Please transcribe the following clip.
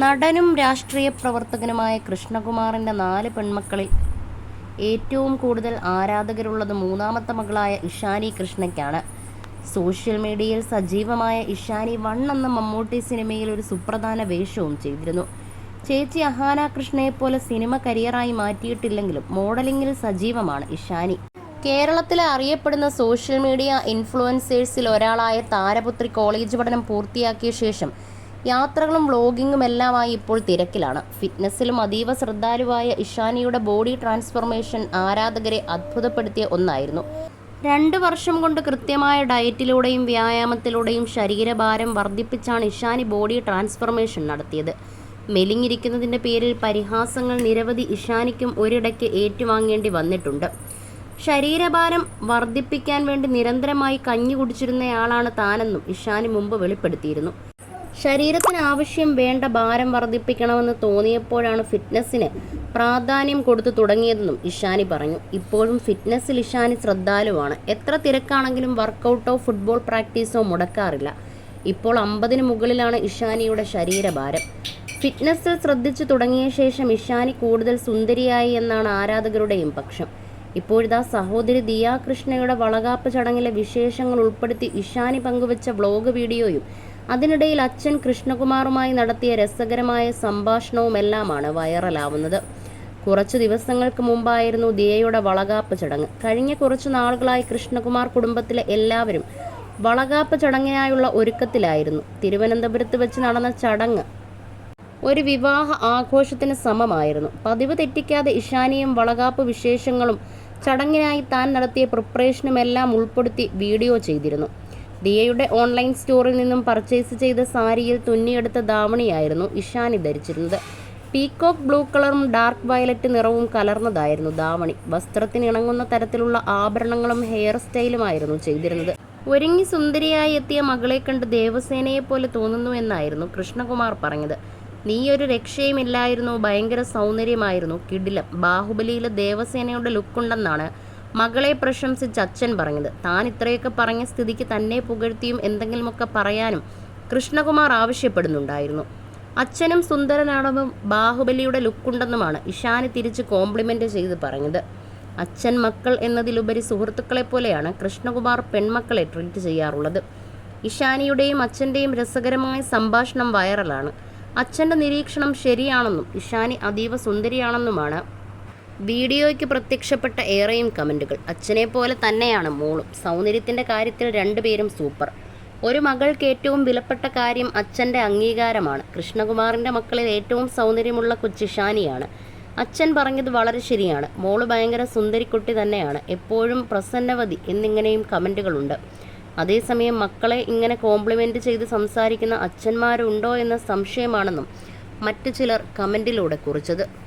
നടനും രാഷ്ട്രീയ പ്രവർത്തകനുമായ കൃഷ്ണകുമാറിന്റെ നാല് പെൺമക്കളിൽ ഏറ്റവും കൂടുതൽ ആരാധകരുള്ളത് മൂന്നാമത്തെ മകളായ ഇഷാനി കൃഷ്ണയ്ക്കാണ്. സോഷ്യൽ മീഡിയയിൽ സജീവമായ ഇഷാനി വൺ എന്ന മമ്മൂട്ടി സിനിമയിൽ ഒരു സുപ്രധാന വേഷവും ചെയ്തിരുന്നു. ചേച്ചി അഹാന കൃഷ്ണയെ പോലെ സിനിമ കരിയറായി മാറ്റിയിട്ടില്ലെങ്കിലും മോഡലിംഗിൽ സജീവമാണ് ഇഷാനി. കേരളത്തിലെ അറിയപ്പെടുന്ന സോഷ്യൽ മീഡിയ ഇൻഫ്ലുവൻസേഴ്സിൽ ഒരാളായ താരപുത്രി കോളേജ് പഠനം പൂർത്തിയാക്കിയ ശേഷം യാത്രകളും വ്ളോഗിങ്ങും എല്ലാമായി ഇപ്പോൾ തിരക്കിലാണ്. ഫിറ്റ്നസ്സിലും അതീവ ശ്രദ്ധാലുവായ ഇഷാനിയുടെ ബോഡി ട്രാൻസ്ഫോർമേഷൻ ആരാധകരെ അത്ഭുതപ്പെടുത്തിയ ഒന്നായിരുന്നു. രണ്ട് വർഷം കൊണ്ട് കൃത്യമായ ഡയറ്റിലൂടെയും വ്യായാമത്തിലൂടെയും ശരീരഭാരം വർദ്ധിപ്പിച്ചാണ് ഇഷാനി ബോഡി ട്രാൻസ്ഫോർമേഷൻ നടത്തിയത്. മെലിഞ്ഞിരിക്കുന്നതിന്റെ പേരിൽ പരിഹാസങ്ങൾ നിരവധി ഇഷാനിക്കും ഒരിടയ്ക്ക് ഏറ്റുവാങ്ങേണ്ടി വന്നിട്ടുണ്ട്. ശരീരഭാരം വർദ്ധിപ്പിക്കാൻ വേണ്ടി നിരന്തരമായി കഞ്ഞി കുടിച്ചിരുന്നയാളാണ് താനെന്നും ഇഷാനി മുമ്പ് വെളിപ്പെടുത്തിയിരുന്നു. ശരീരത്തിന് ആവശ്യം വേണ്ട ഭാരം വർദ്ധിപ്പിക്കണമെന്ന് തോന്നിയപ്പോഴാണ് ഫിറ്റ്നസ്സിന് പ്രാധാന്യം കൊടുത്തു തുടങ്ങിയതെന്നും ഇഷാനി പറഞ്ഞു. ഇപ്പോഴും ഫിറ്റ്നസ്സിൽ ഇഷാനി ശ്രദ്ധാലുവാണ്. എത്ര തിരക്കാണെങ്കിലും വർക്കൗട്ടോ ഫുട്ബോൾ പ്രാക്ടീസോ മുടക്കാറില്ല. ഇപ്പോൾ അമ്പതിന് മുകളിലാണ് ഇഷാനിയുടെ ശരീരഭാരം. ഫിറ്റ്നസ്സിൽ ശ്രദ്ധിച്ചു തുടങ്ങിയ ശേഷം ഇഷാനി കൂടുതൽ സുന്ദരിയായി എന്നാണ് ആരാധകരുടെയും പക്ഷം. ഇപ്പോഴിതാ സഹോദരി ദിയാകൃഷ്ണയുടെ വളകാപ്പ് ചടങ്ങിലെ വിശേഷങ്ങൾ ഉൾപ്പെടുത്തി ഇഷാനി പങ്കുവച്ച വ്ളോഗ് വീഡിയോയും അതിനിടയിൽ അച്ഛൻ കൃഷ്ണകുമാറുമായി നടത്തിയ രസകരമായ സംഭാഷണവുമെല്ലാമാണ് വൈറലാവുന്നത്. കുറച്ചു ദിവസങ്ങൾക്ക് മുമ്പായിരുന്നു ദിയയുടെ വളകാപ്പ് ചടങ്ങ്. കഴിഞ്ഞ കുറച്ചു നാളുകളായി കൃഷ്ണകുമാർ കുടുംബത്തിലെ എല്ലാവരും വളകാപ്പ് ചടങ്ങിനായുള്ള ഒരുക്കത്തിലായിരുന്നു. തിരുവനന്തപുരത്ത് വെച്ച് നടന്ന ചടങ്ങ് ഒരു വിവാഹ ആഘോഷത്തിന് സമമായിരുന്നു. പതിവ് തെറ്റിക്കാതെ ഇഷാനിയും വളകാപ്പ് വിശേഷങ്ങളും ചടങ്ങിനായി താൻ നടത്തിയ പ്രിപ്പറേഷനുമെല്ലാം ഉൾപ്പെടുത്തി വീഡിയോ ചെയ്തിരുന്നു. ദിയയുടെ ഓൺലൈൻ സ്റ്റോറിൽ നിന്നും പർച്ചേസ് ചെയ്ത സാരിയിൽ തുന്നിയെടുത്ത ദാവണിയായിരുന്നു ഇഷാനി ധരിച്ചിരുന്നത്. പീകോക്ക് ബ്ലൂ കളറും ഡാർക്ക് വയലറ്റ് നിറവും കലർന്നതായിരുന്നു ദാവണി. വസ്ത്രത്തിന് ഇണങ്ങുന്ന തരത്തിലുള്ള ആഭരണങ്ങളും ഹെയർ സ്റ്റൈലുമായിരുന്നു ചെയ്തിരുന്നത്. ഒരുങ്ങി സുന്ദരിയായി എത്തിയ മകളെ കണ്ട് ദേവസേനയെ പോലെ തോന്നുന്നു എന്നായിരുന്നു കൃഷ്ണകുമാർ പറഞ്ഞത്. നീ ഒരു രക്ഷയുമില്ലായിരുന്നു ഭയങ്കര സൗന്ദര്യമായിരുന്നു കിടിലം. ബാഹുബലിയിലെ ദേവസേനയുടെ ലുക്കുണ്ടെന്നാണ് മകളെ പ്രശംസിച്ച് അച്ഛൻ പറഞ്ഞത്. താൻ ഇത്രയൊക്കെ പറഞ്ഞ സ്ഥിതിക്ക് തന്നെ പുകഴ്ത്തിയും എന്തെങ്കിലുമൊക്കെ പറയാനും കൃഷ്ണകുമാർ ആവശ്യപ്പെടുന്നുണ്ടായിരുന്നു. അച്ഛനും സുന്ദരനാണെന്നും ബാഹുബലിയുടെ ലുക്കുണ്ടെന്നുമാണ് ഇഷാന് തിരിച്ച് കോംപ്ലിമെന്റ് ചെയ്ത് പറഞ്ഞത്. അച്ഛൻ മക്കൾ എന്നതിലുപരി സുഹൃത്തുക്കളെ പോലെയാണ് കൃഷ്ണകുമാർ പെൺമക്കളെ ട്രീറ്റ് ചെയ്യാറുള്ളത്. ഇഷാനിയുടെയും അച്ഛന്റെയും രസകരമായ സംഭാഷണം വൈറലാണ് അച്ഛന്റെ നിരീക്ഷണം ശരിയാണെന്നും ഇഷാനി അതീവ സുന്ദരിയാണെന്നുമാണ് വീഡിയോയ്ക്ക് പ്രത്യക്ഷപ്പെട്ട ഏറെയും കമന്റുകൾ അച്ഛനെ പോലെ തന്നെയാണ് മോളും. സൗന്ദര്യത്തിന്റെ കാര്യത്തിൽ രണ്ടുപേരും സൂപ്പർ. ഒരു മകൾക്ക് ഏറ്റവും വിലപ്പെട്ട കാര്യം അച്ഛന്റെ അംഗീകാരമാണ്. കൃഷ്ണകുമാറിന്റെ മക്കളിൽ ഏറ്റവും സൗന്ദര്യമുള്ള കൊച്ചിഷാനിയാണ് അച്ഛൻ പറഞ്ഞത് വളരെ ശരിയാണ്. മോൾ ഭയങ്കര സുന്ദരിക്കുട്ടി തന്നെയാണ്. എപ്പോഴും പ്രസന്നവതി എന്നിങ്ങനെയും കമന്റുകളുണ്ട് അതേസമയം മക്കളെ ഇങ്ങനെ കോംപ്ലിമെന്റ് ചെയ്ത് സംസാരിക്കുന്ന അച്ഛന്മാരുണ്ടോ എന്ന സംശയമാണെന്നും മറ്റു ചിലർ കമന്റിലൂടെ കുറിച്ചത്.